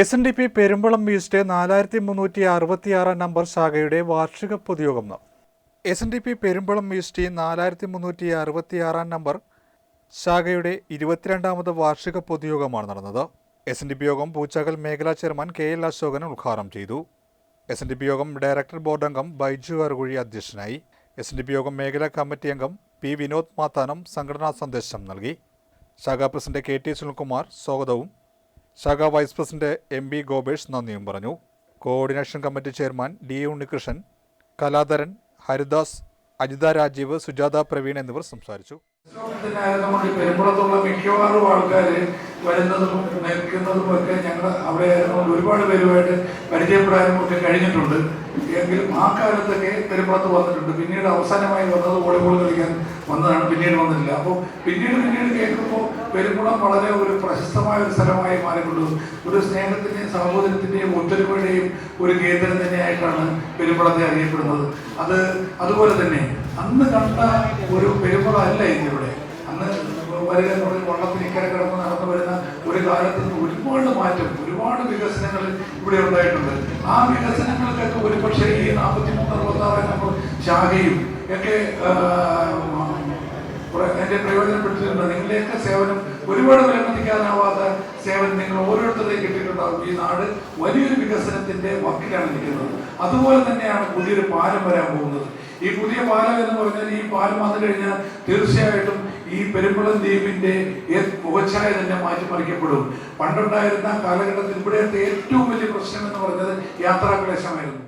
S N D P Perumbalam east നാലായിരത്തി മുന്നൂറ്റി അറുപത്തിയാറാം നമ്പർ ശാഖയുടെ വാർഷിക പൊതുയോഗം S N D P Perumbalam east നാലായിരത്തി മുന്നൂറ്റി അറുപത്തിയാറാം നമ്പർ ശാഖയുടെ ഇരുപത്തിരണ്ടാമത് വാർഷിക പൊതുയോഗമാണ് നടന്നത്. എസ് എൻ ഡി പി യോഗം പൂച്ചകൽ മേഖലാ ചെയർമാൻ കെ എൽ അശോകൻ ഉദ്ഘാടനം ചെയ്തു. എസ് എൻ ഡി പി യോഗം ഡയറക്ടർ ബോർഡ് അംഗം ബൈജു അറുകുഴി അധ്യക്ഷനായി. എസ് എൻ ഡി പി യോഗം മേഖലാ കമ്മിറ്റി അംഗം പി വിനോദ് മാത്താനം സംഘടനാ സന്ദേശം നൽകി. ശാഖാ പ്രസിഡന്റ് കെ ടി സുനിൽകുമാർ സ്വാഗതവും ശാഖാ vice president M B Gopesh നന്ദിയും പറഞ്ഞു. Coordination committee chairman D Unnikrishnan Kaladharan Haridas Ajitha Rajeev Sujatha Praveen എന്നിവർ സംസാരിച്ചു. വരുന്നതും നിൽക്കുന്നതും ഒക്കെ ഞങ്ങൾ അവിടെ ആയിരുന്നുകൊണ്ട് ഒരുപാട് പേരുമായിട്ട് പരിചയപ്പെടാനും ഒക്കെ കഴിഞ്ഞിട്ടുണ്ട്. എങ്കിലും ആ കാലത്തൊക്കെ തിരുപ്പുറത്ത് വന്നിട്ടുണ്ട്. പിന്നീട് അവസാനമായി വന്നത് വോളിബോൾ കളിക്കാൻ വന്നതാണ്. പിന്നീട് വന്നിട്ടില്ല. അപ്പോൾ പിന്നീട് പിന്നീട് കേൾക്കുമ്പോൾ പെരുമ്പുളം വളരെ ഒരു പ്രശസ്തമായ ഒരു സ്ഥലമായി മാറിക്കൊണ്ടു ഒരു സ്നേഹത്തിന്റെയും സഹോദരത്തിന്റെയും ഒത്തൊരുമയുടെയും ഒരു കേന്ദ്രം തന്നെയായിട്ടാണ് പെരുമ്പുളത്തെ അറിയപ്പെടുന്നത്. അത് അതുപോലെ തന്നെ അന്ന് കണ്ട ഒരു പെരുമ്പളം അല്ല ഇന്നിവിടെ. അന്ന് വരിക എന്ന് പറഞ്ഞ് വള്ളത്തിൽ ഇക്കരെ കിടന്ന് കാലത്ത് നിന്ന് ഒരുപാട് മാറ്റം ഒരുപാട് വികസനങ്ങൾ ഇവിടെ ഉണ്ടായിട്ടുണ്ട്. ആ വികസനങ്ങൾക്കൊക്കെ ഒരുപക്ഷെ ഈ നാൽപ്പത്തി മൂന്ന് അറുപത്തി ആറ് ശാഖയും ഒക്കെ ആ, പ്രയോജനപ്പെടുത്തിയിട്ടുണ്ട്. നിങ്ങളുടെയൊക്കെ സേവനം ഒരുപാട് വിലമതിക്കാനാവാത്ത സേവനം നിങ്ങൾ ഓരോരുത്തരുടെയും കിട്ടിയിട്ടുണ്ടാകും. ഈ നാട് വലിയൊരു വികസനത്തിന്റെ വക്കിലാണ് നിൽക്കുന്നത്. അതുപോലെ തന്നെയാണ് പുതിയൊരു പാലം വരാൻ പോകുന്നത്. ഈ പുതിയ പാലം എന്ന് പറഞ്ഞാൽ ഈ പാലം വന്നു കഴിഞ്ഞാൽ തീർച്ചയായിട്ടും ഈ പെരുമ്പളം ദ്വീപിന്റെ മുഖച്ഛായ തന്നെ മാറ്റിമറിക്കപ്പെടും. പണ്ടുണ്ടായിരുന്ന കാലഘട്ടത്തിൽ ഇവിടുത്തെ ഏറ്റവും വലിയ പ്രശ്നം എന്ന് പറഞ്ഞത് യാത്രാക്ലേശമായിരുന്നു